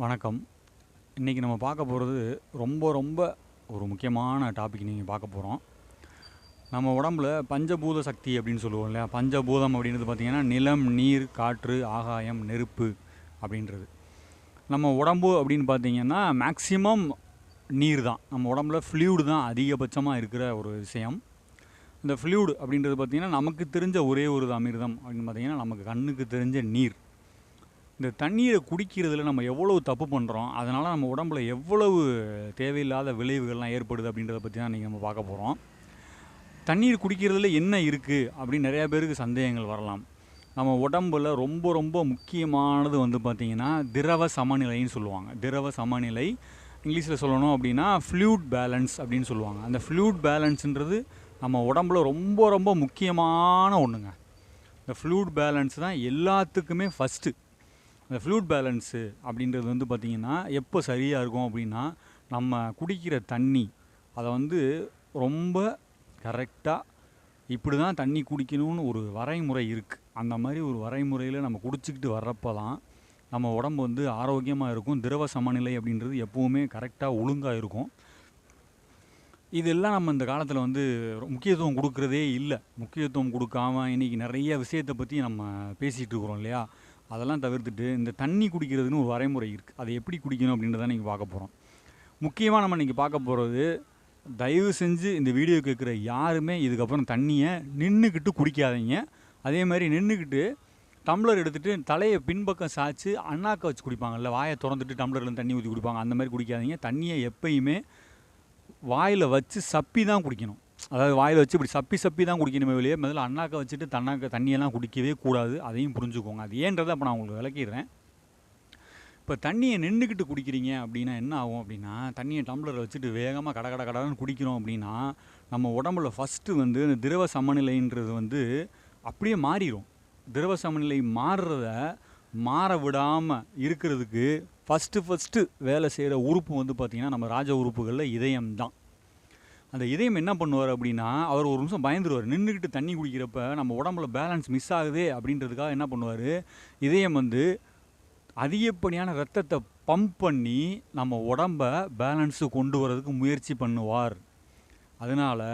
வணக்கம். இன்றைக்கி நம்ம பார்க்க போகிறது ரொம்ப ரொம்ப ஒரு முக்கியமான டாபிக் நீங்கள் பார்க்க போகிறோம் நம்ம உடம்புல பஞ்சபூத சக்தி அப்படின்னு சொல்லுவோம் இல்லையா? பஞ்சபூதம் அப்படின்றது பார்த்திங்கன்னா நிலம் நீர் காற்று ஆகாயம் நெருப்பு அப்படின்றது. நம்ம உடம்பு அப்படின்னு பார்த்தீங்கன்னா மேக்சிமம் நீர் தான். நம்ம உடம்புல ஃப்ளூடு தான் அதிகபட்சமாக இருக்கிற ஒரு விஷயம். இந்த ஃப்ளூடு அப்படின்றது பார்த்திங்கன்னா நமக்கு தெரிஞ்ச ஒரே ஒரு அமிர்தம் அப்படின்னு பார்த்தீங்கன்னா நமக்கு கண்ணுக்கு தெரிஞ்ச நீர். இந்த தண்ணீரை குடிக்கிறதுல நம்ம எவ்வளவு தப்பு பண்ணுறோம் அதனால் நம்ம உடம்புல எவ்வளவு தேவையில்லாத விளைவுகள்லாம் ஏற்படுது அப்படின்றத பற்றி தான் நீங்கள் நம்ம பார்க்க போகிறோம் தண்ணீர் குடிக்கிறதுல என்ன இருக்குது அப்படின்னு நிறையா பேருக்கு சந்தேகங்கள் வரலாம். நம்ம உடம்புல ரொம்ப ரொம்ப முக்கியமானது வந்து பார்த்திங்கன்னா திரவ சமநிலைன்னு சொல்லுவாங்க. திரவ சமநிலை இங்கிலீஷில் சொல்லணும் அப்படின்னா ஃப்ளூட் பேலன்ஸ் அப்படின்னு சொல்லுவாங்க. அந்த ஃப்ளூட் பேலன்ஸுன்றது நம்ம உடம்புல ரொம்ப ரொம்ப முக்கியமான ஒன்றுங்க இந்த ஃப்ளூட் பேலன்ஸ் தான் எல்லாத்துக்குமே ஃபஸ்ட்டு இந்த ஃப்ளூட் பேலன்ஸு அப்படின்றது வந்து பார்த்திங்கன்னா எப்போ சரியாக இருக்கும் அப்படின்னா நம்ம குடிக்கிற தண்ணி அதை வந்து ரொம்ப கரெக்டாக இப்படி தான் தண்ணி குடிக்கணும்னு ஒரு வரைமுறை இருக்குது அந்த மாதிரி ஒரு வரைமுறையில் நம்ம குடிச்சிக்கிட்டு வர்றப்போ தான் நம்ம உடம்பு வந்து ஆரோக்கியமாக இருக்கும். திரவ சமநிலை அப்படின்றது எப்போவுமே கரெக்டாக ஒழுங்காக இருக்கும். இதெல்லாம் நம்ம இந்த காலத்தில் வந்து முக்கியத்துவம் கொடுக்குறதே இல்லை. முக்கியத்துவம் கொடுக்காம இன்றைக்கி நிறைய விஷயத்தை பற்றி நம்ம பேசிகிட்டு இருக்கிறோம் இல்லையா? அதெல்லாம் தவிர்த்துட்டு இந்த தண்ணி குடிக்கிறதுன்னு ஒரு வரைமுறை இருக்குது அதை எப்படி குடிக்கணும் அப்படின்றத நீங்கள் பார்க்க போகிறோம் முக்கியமாக நம்ம இன்றைக்கி பார்க்க போகிறது தயவு செஞ்சு இந்த வீடியோ கேட்குற யாருமே இதுக்கப்புறம் தண்ணியை நின்றுக்கிட்டு குடிக்காதீங்க. அதே மாதிரி நின்றுக்கிட்டு டம்ளர் எடுத்துகிட்டு தலையை பின்பக்கம் சாய்ச்சி அண்ணாக்க வச்சு குடிப்பாங்கல்ல வாயை திறந்துட்டு டம்ளர்ல தண்ணி ஊற்றி குடிப்பாங்க. அந்த மாதிரி குடிக்காதீங்க. தண்ணியை எப்பயுமே வாயில் வச்சு சப்பி தான் குடிக்கணும். அதாவது வாயில் வச்சு இப்படி சப்பி சப்பி தான் குடிக்கணுமே வெளியே. முதல்ல அண்ணாக்க வச்சுட்டு தண்ணாக்க தண்ணியெல்லாம் குடிக்கவே கூடாது. அதையும் புரிஞ்சுக்கோங்க. அது ஏன்றதை அப்போ நான் உங்களுக்கு விளக்கிடுறேன். இப்போ தண்ணியை நின்றுக்கிட்டு குடிக்கிறீங்க அப்படின்னா என்ன ஆகும் அப்படின்னா தண்ணியை டம்ளரில் வச்சுட்டு வேகமாக கட கட கடன்னு குடிக்கிறோம் அப்படின்னா நம்ம உடம்புல ஃபஸ்ட்டு வந்து இந்த திரவ சமநிலைன்றது வந்து அப்படியே மாறிடும் திரவ சமநிலை மாறுறத மாற விடாமல் இருக்கிறதுக்கு ஃபஸ்ட்டு ஃபஸ்ட்டு வேலை செய்கிற உறுப்பு வந்து பார்த்திங்கன்னா நம்ம ராஜ உறுப்புகளில் இதயம் தான் அந்த இதயம் என்ன பண்ணுவார் அப்படின்னா அவர் ஒரு நிமிஷம் பயந்துருவார். நின்றுக்கிட்டு தண்ணி குடிக்கிறப்ப நம்ம உடம்புல பேலன்ஸ் மிஸ் ஆகுதே அப்படின்றதுக்காக என்ன பண்ணுவார்? இதயம் வந்து அதிகப்படியான ரத்தத்தை பம்ப் பண்ணி நம்ம உடம்ப பேலன்ஸு கொண்டு வரதுக்கு முயற்சி பண்ணுவார். அதனால்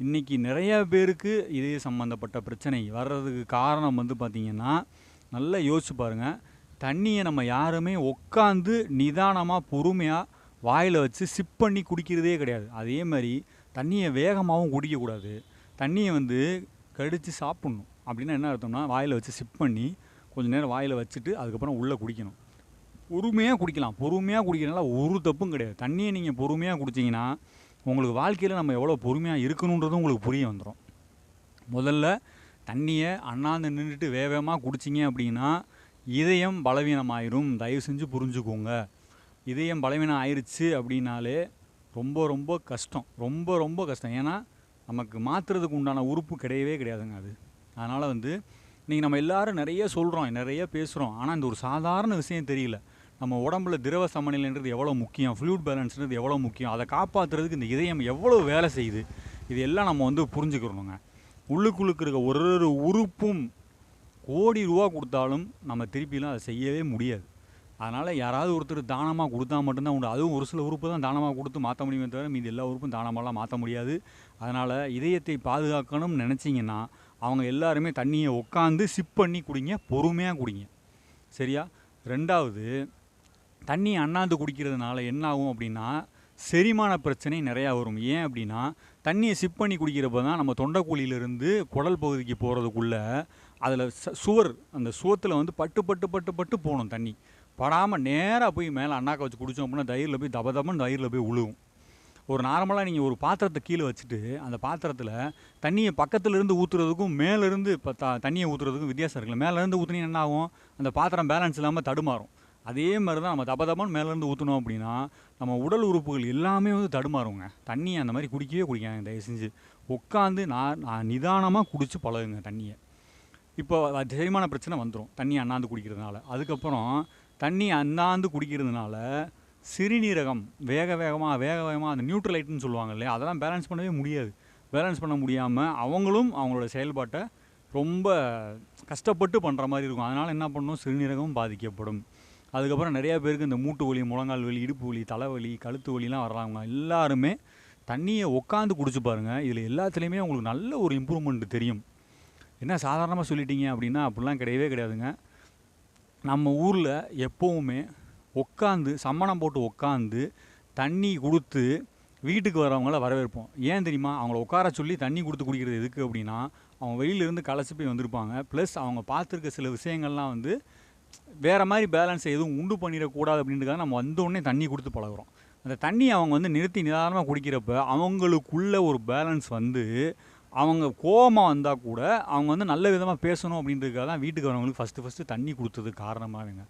இன்றைக்கி நிறைய பேருக்கு இதய சம்மந்தப்பட்ட பிரச்சனை வர்றதுக்கு காரணம் வந்து பார்த்திங்கன்னா நல்லா யோசிச்சு பாருங்கள் தண்ணியை நம்ம யாருமே உட்காந்து நிதானமாக பொறுமையாக வாயில் வச்சு சிப் பண்ணி குடிக்கிறதே கிடையாது. அதே மாதிரி தண்ணியை வேகமாகவும் குடிக்கக்கூடாது. தண்ணியை வந்து கடித்து சாப்பிட்ணும். அப்படின்னா என்ன அர்த்தம்னா வாயில் வச்சு சிப் பண்ணி கொஞ்ச நேரம் வாயில் வச்சுட்டு அதுக்கப்புறம் உள்ளே குடிக்கணும். பொறுமையாக குடிக்கலாம். பொறுமையாக குடிக்கிறனால ஒரு தப்பும் கிடையாது. தண்ணியை நீங்கள் பொறுமையாக குடிச்சிங்கன்னா உங்களுக்கு வாழ்க்கையில் நம்ம எவ்வளோ பொறுமையாக இருக்கணுன்றதும் உங்களுக்கு புரிய வந்துடும் முதல்ல தண்ணியை அண்ணாந்து நின்றுட்டு வேகமாக குடிச்சிங்க அப்படின்னா இதயம் பலவீனமாயிரும். தயவு செஞ்சு புரிஞ்சுக்கோங்க. இதயம் பலவீனம் ஆயிடுச்சு அப்படின்னாலே ரொம்ப ரொம்ப கஷ்டம். ரொம்ப ரொம்ப கஷ்டம். ஏன்னா நமக்கு மாற்றுறதுக்கு உண்டான உறுப்பு கிடையவே கிடையாதுங்க அது. அதனால் வந்து இன்றைக்கி நம்ம எல்லாரும் நிறைய சொல்கிறோம் நிறைய பேசுகிறோம் ஆனால் இந்த ஒரு சாதாரண விஷயம் தெரியல. நம்ம உடம்புல திரவ சமநிலைன்றது எவ்வளோ முக்கியம்? ஃப்ளூட் பேலன்ஸ்ன்றது எவ்வளோ முக்கியம்? அதை காப்பாற்றுறதுக்கு இந்த இதயம் எவ்வளோ வேலை செய்யுது? இது எல்லாம் நம்ம வந்து புரிஞ்சுக்கிறோங்க உள்ளுக்குள்ளுக்கு இருக்க ஒரு ஒரு உறுப்பும் கோடி ரூபா கொடுத்தாலும் நம்ம திருப்பிலாம் அதை செய்யவே முடியாது. அதனால் யாராவது ஒருத்தர் தானமாக கொடுத்தா மட்டும்தான் உண்டு. அதுவும் ஒரு சில உறுப்பு தான் தானமாக கொடுத்து மாற்ற முடியுமே தவிர மீதி எல்லா உறுப்பும் தானமாலாம் மாற்ற முடியாது. அதனால் இதயத்தை பாதுகாக்கணும்னு நினச்சிங்கன்னா அவங்க எல்லாருமே தண்ணியை உட்காந்து சிப் பண்ணி குடிங்க பொறுமையாக குடிங்க. சரியா? ரெண்டாவது தண்ணி அண்ணாந்து குடிக்கிறதுனால என்ன ஆகும் அப்படின்னா செரிமான பிரச்சனை நிறையா வரும். ஏன் அப்படின்னா தண்ணியை சிப் பண்ணி குடிக்கிறப்ப தான் நம்ம தொண்டைக்குழியிலிருந்து குடல் பகுதிக்கு போகிறதுக்குள்ள அதில் சுவர் அந்த சுவத்தில் வந்து பட்டு பட்டு பட்டு பட்டு போகணும் தண்ணி. படாமல் நேராக போய் மேலே அண்ணாக்க வச்சு குடித்தோம் அப்படின்னா தயிரில் போய் தப தபன்னு தயிரில் போய் உழுவும். ஒரு நார்மலாக நீங்கள் ஒரு பாத்திரத்தை கீழே வச்சுட்டு அந்த பாத்திரத்தில் தண்ணியை பக்கத்தில் இருந்து ஊற்றுறதுக்கும் மேலேருந்து இப்போ த தண்ணியை ஊற்றுறதுக்கும் வித்தியாசம் இருக்குல்ல. மேலேருந்து ஊற்றுனீங்கன்னா என்ன ஆகும்? அந்த பாத்திரம் பேலன்ஸ் இல்லாமல் தடுமாறும். அதே மாதிரி தான் நம்ம தப தபன்னு மேலேருந்து ஊற்றினோம் அப்படின்னா நம்ம உடல் உறுப்புகள் எல்லாமே வந்து தடுமாறுங்க. தண்ணியை அந்த மாதிரி குடிக்கவே குடிக்காங்க தயவு செஞ்சு. உட்காந்து நான் நான் நிதானமாக குடித்து பழகுங்க தண்ணியை. இப்போ செரிமான பிரச்சனை வந்துடும் தண்ணி அண்ணாந்து குடிக்கிறதுனால. அதுக்கப்புறம் தண்ணி அந்தாந்து குடிக்கிறதுனால சிறுநீரகம் வேக வேகமாக வேக வேகமாக அந்த நியூட்ரலைட்னு சொல்லுவாங்க இல்லையா? அதெல்லாம் பேலன்ஸ் பண்ணவே முடியாது. பேலன்ஸ் பண்ண முடியாமல் அவங்களும் அவங்களோட செயல்பாட்டை ரொம்ப கஷ்டப்பட்டு பண்ணுற மாதிரி இருக்கும். அதனால் என்ன பண்ணணும் சிறுநீரகமும் பாதிக்கப்படும். அதுக்கப்புறம் நிறையா பேருக்கு இந்த மூட்டு வலி முழங்கால் வலி இடுப்பு வலி தலைவலி கழுத்து வலிலாம் வர்றாங்க. எல்லாருமே தண்ணியை உட்காந்து குடிச்சு பாருங்கள் இதில் எல்லாத்துலேயுமே உங்களுக்கு நல்ல ஒரு இம்ப்ரூவ்மெண்ட் தெரியும். என்ன சாதாரணமாக சொல்லிட்டீங்க அப்படின்னா அப்படிலாம் கிடையவே கிடையாதுங்க. நம்ம ஊரில் எப்போவுமே உட்காந்து சம்மணம் போட்டு உட்காந்து தண்ணி கொடுத்து வீட்டுக்கு வரவங்கள வரவேற்போம். ஏன் தெரியுமா? அவங்கள உட்கார சொல்லி தண்ணி கொடுத்து குடிக்கிறது எதுக்கு அப்படின்னா அவங்க வெளியிலேருந்து களைச்சி போய் வந்திருப்பாங்க. ப்ளஸ் அவங்க பார்த்துருக்க சில விஷயங்கள்லாம் வந்து வேறு மாதிரி பேலன்ஸ் எதுவும் உண்டு பண்ணிடக்கூடாது அப்படின்றதுக்காக நம்ம வந்தோடனே தண்ணி கொடுத்து பழகுறோம். அந்த தண்ணி அவங்க வந்து நிறுத்தி நிதானமாக குடிக்கிறப்ப அவங்களுக்குள்ள ஒரு பேலன்ஸ் வந்து அவங்க கோபமாக வந்தால் கூட அவங்க வந்து நல்ல விதமாக பேசணும் அப்படின்றதுக்காக தான் வீட்டுக்கு வரவங்களுக்கு ஃபஸ்ட்டு ஃபஸ்ட்டு தண்ணி கொடுத்தது காரணமாகங்க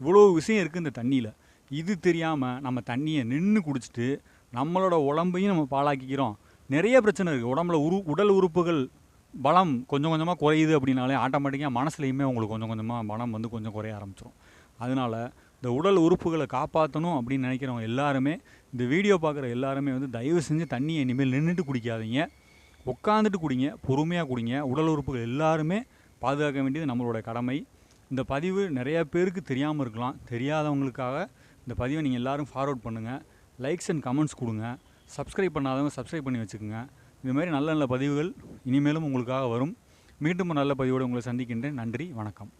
இவ்வளோ விஷயம் இருக்குது இந்த தண்ணியில். இது தெரியாமல் நம்ம தண்ணியை நின்று குடிச்சிட்டு நம்மளோட உடம்பையும் நம்ம பாழாக்கிக்கிறோம். நிறைய பிரச்சனை இருக்குது உடம்புல உரு உடல் உறுப்புகள் பலம் கொஞ்சம் கொஞ்சமாக குறையுது அப்படின்னாலே ஆட்டோமேட்டிக்காக மனசுலையுமே உங்களுக்கு கொஞ்சம் கொஞ்சமாக பலம் வந்து கொஞ்சம் குறைய ஆரம்பிச்சிடும் அதனால் இந்த உடல் உறுப்புகளை காப்பாற்றணும் அப்படின்னு நினைக்கிறவங்க எல்லாருமே இந்த வீடியோ பார்க்குற எல்லாருமே வந்து தயவு செஞ்சு தண்ணியை இனிமேல் நின்றுட்டு குடிக்காதீங்க. உட்காந்துட்டு குடிங்க பொறுமையாக குடிங்க. உடல் உறுப்புகள் எல்லாருமே பாதுகாக்க வேண்டியது நம்மளோட கடமை. இந்த பதிவு நிறைய பேருக்கு தெரியாமல் இருக்கலாம். தெரியாதவங்களுக்காக இந்த பதிவை நீங்கள் எல்லோரும் ஃபார்வர்ட் பண்ணுங்கள் லைக்ஸ் அண்ட் கமெண்ட்ஸ் கொடுங்க. சப்ஸ்கிரைப் பண்ணாதவங்க சப்ஸ்கிரைப் பண்ணி வச்சுக்கோங்க. இது மாதிரி நல்ல நல்ல பதிவுகள் இனிமேலும் உங்களுக்காக வரும். மீண்டும் நல்ல பதிவோடு உங்களை சந்திக்கின்றேன். நன்றி வணக்கம்.